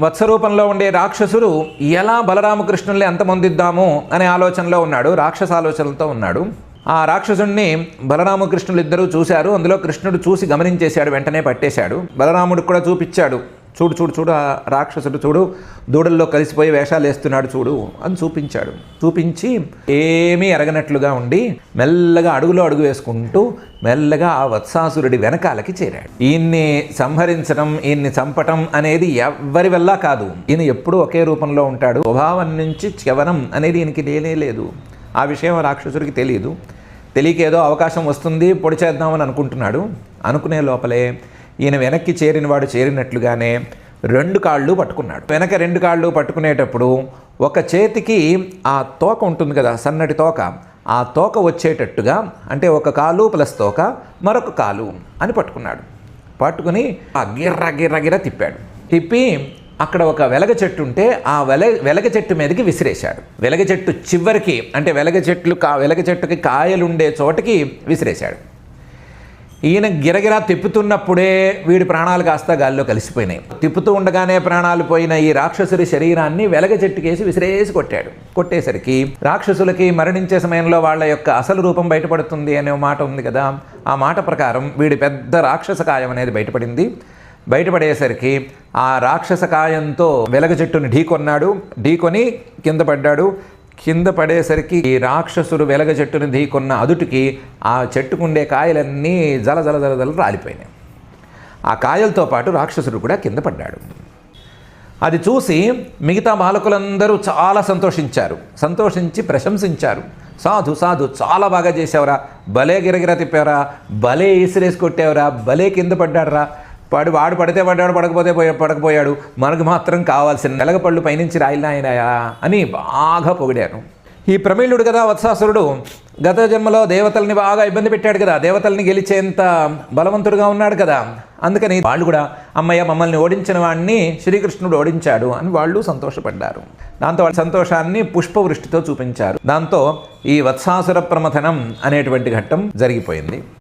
వత్సరూపంలో ఉండే రాక్షసుడు ఎలా బలరామకృష్ణుల్ని అంతమొందిద్దాము అనే ఆలోచనలో ఉన్నాడు రాక్షస ఆలోచనలతో ఉన్నాడు. ఆ రాక్షసుణ్ణి బలరామకృష్ణులు ఇద్దరూ చూశారు అందులో కృష్ణుడు చూసి గమనించేశాడు వెంటనే పట్టేశాడు. బలరాముడికి కూడా చూపించాడు చూడు చూడు చూడు ఆ రాక్షసుడు చూడు దూడల్లో కలిసిపోయి వేషాలు వేస్తున్నాడు చూడు అని చూపించాడు. చూపించి ఏమీ ఎరగనట్లుగా ఉండి మెల్లగా అడుగులో అడుగు వేసుకుంటూ మెల్లగా ఆ వత్సాసురుడి వెనకాలకి చేరాడు. ఈయన్ని సంహరించడం ఈయన్ని చంపటం అనేది ఎవ్వరి వల్ల కాదు. ఈయన ఎప్పుడూ ఒకే రూపంలో ఉంటాడు. స్వభావం నుంచి చవనం అనేది ఈయనకి లేనే లేదు. ఆ విషయం రాక్షసుడికి తెలియదు తెలియక ఏదో అవకాశం వస్తుంది పొడి చేద్దామని అనుకుంటున్నాడు. అనుకునే లోపలే ఈయన వెనక్కి చేరిన వాడు చేరినట్లుగానే రెండు కాళ్ళు పట్టుకున్నాడు. వెనక రెండు కాళ్ళు పట్టుకునేటప్పుడు ఒక చేతికి ఆ తోక ఉంటుంది కదా సన్నటి తోక. ఆ తోక వచ్చేటట్టుగా అంటే ఒక కాలు ప్లస్ తోక మరొక కాలు అని పట్టుకున్నాడు. పట్టుకుని ఆ గిర్ర గిర్ర గిర్ర తిప్పాడు. తిప్పి అక్కడ ఒక వెలగ చెట్టు ఉంటే ఆ వెల వెలగ చెట్టు మీదకి విసిరేశాడు. వెలగ చెట్టు చివరికి అంటే వెలగ చెట్లు కా వెలగ చెట్టుకి కాయలుండే చోటకి విసిరేశాడు. ఈయన గిరగిరా తిప్పుతున్నప్పుడే వీడి ప్రాణాలు కాస్త గాల్లో కలిసిపోయినాయి. తిప్పుతూ ఉండగానే ప్రాణాలు పోయిన ఈ రాక్షసుడి శరీరాన్ని వెలగ చెట్టుకేసి విసిరేసి కొట్టాడు. కొట్టేసరికి రాక్షసులకి మరణించే సమయంలో వాళ్ళ యొక్క అసలు రూపం బయటపడుతుంది అనే మాట ఉంది కదా. ఆ మాట ప్రకారం వీడి పెద్ద రాక్షస కాయం అనేది బయటపడింది. బయటపడేసరికి ఆ రాక్షస కాయంతో వెలగ చెట్టుని ఢీకొన్నాడు. ఢీకొని కింద పడ్డాడు. కింద పడేసరికి ఈ రాక్షసుడు వెలగ చెట్టుని ఢీకొన్న అదుటికి ఆ చెట్టుకుండే కాయలన్నీ జల జల జల జల రాలిపోయినాయి. ఆ కాయలతో పాటు రాక్షసుడు కూడా కింద పడ్డాడు. అది చూసి మిగతా బాలకులందరూ చాలా సంతోషించారు. సంతోషించి ప్రశంసించారు. సాధు సాధు చాలా బాగా చేసావురా. భలే గిరగిర తిప్పావురా. భలే ఈసిరేసి కొట్టావురా. భలే కింద పడ్డాడురా. వాడు వాడు పడితే పడ్డాడు పడకపోతే పడకపోయాడు. మనకు మాత్రం కావాల్సిన నెలగపళ్ళు పైనుంచి రాయినాయనాయా అని బాగా పొగిడారు ఈ ప్రమీళుడు కదా వత్సాసురుడు. గత జన్మలో దేవతల్ని బాగా ఇబ్బంది పెట్టాడు కదా. దేవతల్ని గెలిచేంత బలవంతుడుగా ఉన్నాడు కదా. అందుకని వాళ్ళు కూడా అమ్మయ్య మమ్మల్ని ఓడించిన వాడిని శ్రీకృష్ణుడు ఓడించాడు అని వాళ్ళు సంతోషపడ్డారు. దాంతో వాళ్ళ సంతోషాన్ని పుష్పవృష్టితో చూపించారు. దాంతో ఈ వత్సాసుర ప్రమథనం అనేటువంటి ఘట్టం జరిగిపోయింది.